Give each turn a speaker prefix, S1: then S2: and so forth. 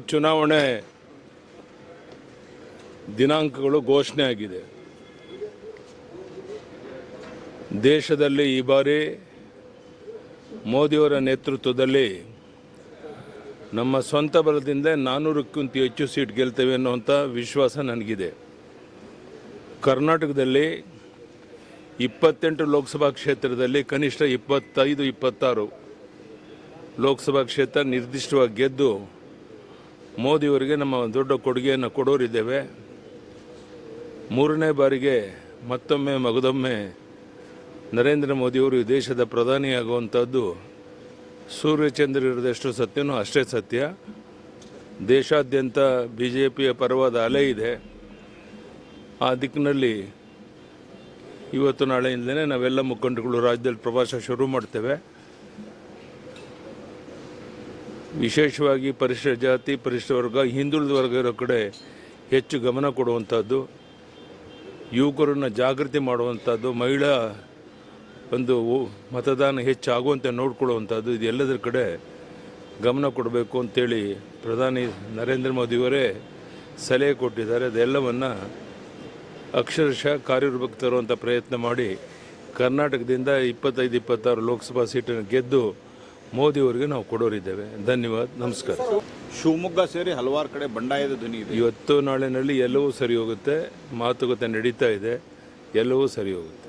S1: ಚುನಾವಣೆ ದಿನಾಂಕಗಳು ಘೋಷಣೆ ಆಗಿದೆ. ದೇಶದಲ್ಲಿ ಈ ಬಾರಿ ಮೋದಿಯವರ ನೇತೃತ್ವದಲ್ಲಿ ನಮ್ಮ ಸ್ವಂತ ಬಲದಿಂದ ನಾನ್ನೂರಕ್ಕಿಂತ ಹೆಚ್ಚು ಸೀಟ್ ಗೆಲ್ತೇವೆ ಅನ್ನುವಂಥ ವಿಶ್ವಾಸ ನನಗಿದೆ. ಕರ್ನಾಟಕದಲ್ಲಿ ಇಪ್ಪತ್ತೆಂಟು ಲೋಕಸಭಾ ಕ್ಷೇತ್ರದಲ್ಲಿ ಕನಿಷ್ಠ ಇಪ್ಪತ್ತೈದು, ಇಪ್ಪತ್ತಾರು ಲೋಕಸಭಾ ಕ್ಷೇತ್ರ ನಿರ್ದಿಷ್ಟವಾಗಿ ಗೆದ್ದು ಮೋದಿಯವರಿಗೆ ನಮ್ಮ ದೊಡ್ಡ ಕೊಡುಗೆಯನ್ನು ಕೊಡೋರಿದ್ದೇವೆ. ಮೂರನೇ ಬಾರಿಗೆ ಮತ್ತೊಮ್ಮೆ ಮಗದೊಮ್ಮೆ ನರೇಂದ್ರ ಮೋದಿಯವರು ದೇಶದ ಪ್ರಧಾನಿಯಾಗುವಂಥದ್ದು ಸೂರ್ಯಚಂದ್ರ ಇರೋದೆಷ್ಟು ಸತ್ಯನೋ ಅಷ್ಟೇ ಸತ್ಯ. ದೇಶಾದ್ಯಂತ ಬಿ ಜೆ ಪಿಯ ಪರವಾದ ಅಲೆ ಇದೆ. ಆ ದಿಕ್ಕಿನಲ್ಲಿ ಇವತ್ತು ನಾಳೆಯಿಂದಲೇ ನಾವೆಲ್ಲ ಮುಖಂಡಗಳು ರಾಜ್ಯದಲ್ಲಿ ಪ್ರವಾಸ ಶುರು ಮಾಡ್ತೇವೆ. ವಿಶೇಷವಾಗಿ ಪರಿಶಿಷ್ಟ ಜಾತಿ ಪರಿಶಿಷ್ಟ ವರ್ಗ, ಹಿಂದುಳಿದ ವರ್ಗ ಇರೋ ಕಡೆ ಹೆಚ್ಚು ಗಮನ ಕೊಡುವಂಥದ್ದು, ಯುವಕರನ್ನು ಜಾಗೃತಿ ಮಾಡುವಂಥದ್ದು, ಮಹಿಳಾ ಒಂದು ಮತದಾನ ಹೆಚ್ಚಾಗುವಂತೆ ನೋಡ್ಕೊಳ್ಳುವಂಥದ್ದು, ಇದೆಲ್ಲದರ ಕಡೆ ಗಮನ ಕೊಡಬೇಕು ಅಂತೇಳಿ ಪ್ರಧಾನಿ ನರೇಂದ್ರ ಮೋದಿಯವರೇ ಸಲಹೆ ಕೊಟ್ಟಿದ್ದಾರೆ. ಅದೆಲ್ಲವನ್ನು ಅಕ್ಷರಶಃ ಕಾರ್ಯರೂಪಕ್ಕೆ ತರುವಂಥ ಪ್ರಯತ್ನ ಮಾಡಿ ಕರ್ನಾಟಕದಿಂದ ಇಪ್ಪತ್ತೈದು, ಇಪ್ಪತ್ತಾರು ಲೋಕಸಭಾ ಸೀಟನ್ನು ಗೆದ್ದು ಮೋದಿಯವರಿಗೆ ನಾವು ಕೊಡೋರಿದ್ದೇವೆ. ಧನ್ಯವಾದ. ನಮಸ್ಕಾರ.
S2: ಶಿವಮೊಗ್ಗ ಸೇರಿ ಹಲವಾರು ಕಡೆ ಬಂಡಾಯದ ಧ್ವನಿ ಇದೆ.
S1: ಇವತ್ತು ನಾಳಿನಲ್ಲಿ ಎಲ್ಲವೂ ಸರಿ ಹೋಗುತ್ತೆ ಮಾತುಕತೆ ನಡೀತಾ ಇದೆ. ಎಲ್ಲವೂ ಸರಿ ಹೋಗುತ್ತೆ